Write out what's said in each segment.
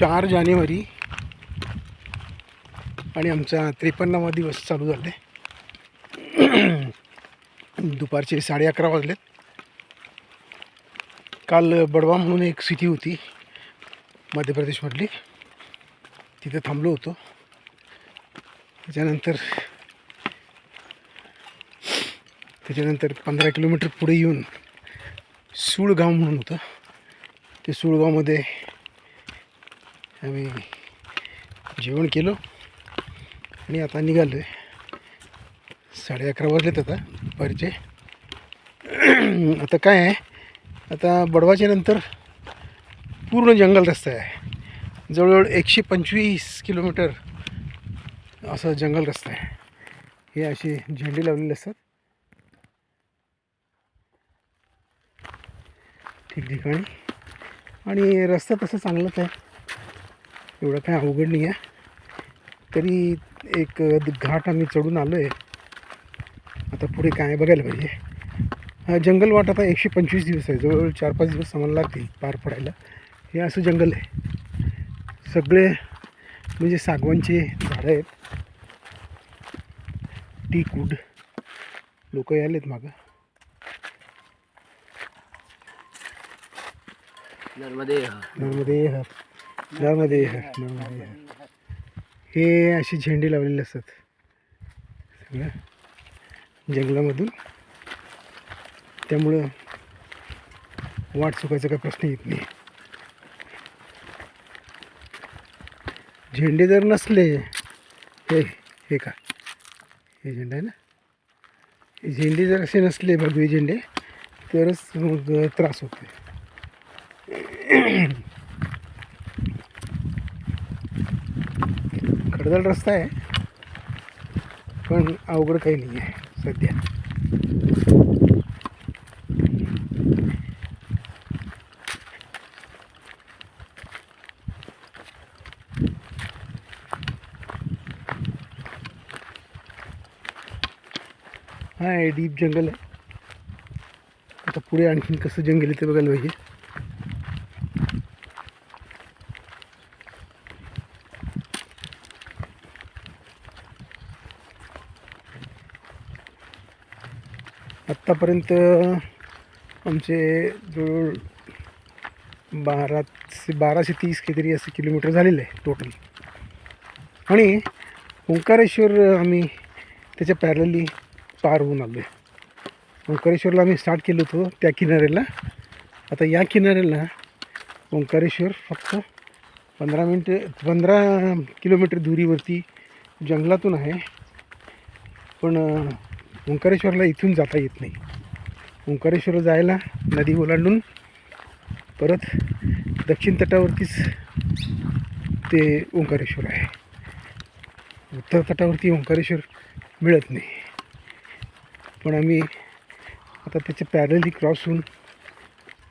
चार जानेवारी आणि आमचा त्रेपन्नावा दिवस चालू झाला आहे दुपारचे साडे अकरा वाजलेत. काल बडवा म्हणून एक सिटी होती मध्य प्रदेशमधली. तिथे थांबलो होतो. त्याच्यानंतर त्याच्यानंतर पंधरा किलोमीटर पुढे येऊन सूळगाव म्हणून होतं. ते सुळगावमध्ये आम्ही जेवण केलं आणि आता निघालो आहे साडे अकरा वाजलेत आता दुपारचे आता काय आहे? आता बडवाच्या नंतर पूर्ण जंगल रस्ता आहे. जवळजवळ एकशे पंचवीस किलोमीटर असं जंगल रस्ता आहे. हे असे झेंडे लावलेले असतात. ठिकठिकाणी. आणि रस्ता तसं चांगलाच आहे. एवढं काय अवघड नाही आहे. तरी एक घाट आम्ही चढून आलो आहे आता पुढे काय बघायला पाहिजे. जंगल वाट आता एकशे पंचवीस दिवस आहे. जवळजवळ चार पाच दिवस आम्हाला लागतील पार पडायला. हे असं जंगल आहे. सगळे म्हणजे सागवानचे झाडं आहेत. टीकूड लोक यायलेत मागं. नर्मदे हर। नर्मदे हर। हे असे झेंडे लावलेले असतात. सगळ्या जंगलामधून. त्यामुळं वाट चुकायचा काही प्रश्न येत नाही. झेंडे जर नसले हे हे का? हे झेंडा आहे ना? हे झेंडे जर असे नसले भगवे झेंडे तरच मग त्रास होते खडदल रस्ता आहे पण अवघड काही नाही आहे सध्या. हा आहे डीप जंगल आहे. आता पुढे आणखीन कसं जंगल आहे ते बघायला पाहिजे. आत्तापर्यंत आमचे जवळ बारा बाराशे तीस काहीतरी असे किलोमीटर झालेलं आहे टोटल आणि ओंकारेश्वर आम्ही त्याच्या पॅरलली पार होऊन आलो आहे ओंकारेश्वरला आम्ही स्टार्ट केलं होतं त्या किनाऱ्याला. आता या किनाऱ्याला ओंकारेश्वर फक्त पंधरा मिनटं पंधरा किलोमीटर दुरीवरती जंगलातून आहे. पण ओंकारेश्वरला इथून जाता येत नाही. ओंकारेश्वर जायला नदी ओलांडून परत दक्षिण तटावरतीच ते ओंकारेश्वर आहे. उत्तर तटावरती ओंकारेश्वर मिळत नाही. पण आम्ही आता त्याचे पॅरली क्रॉस होऊन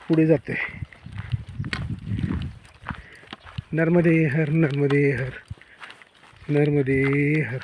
पुढे जातो आहे नर्मदे हर नर्मदे हर नर्मदे हर.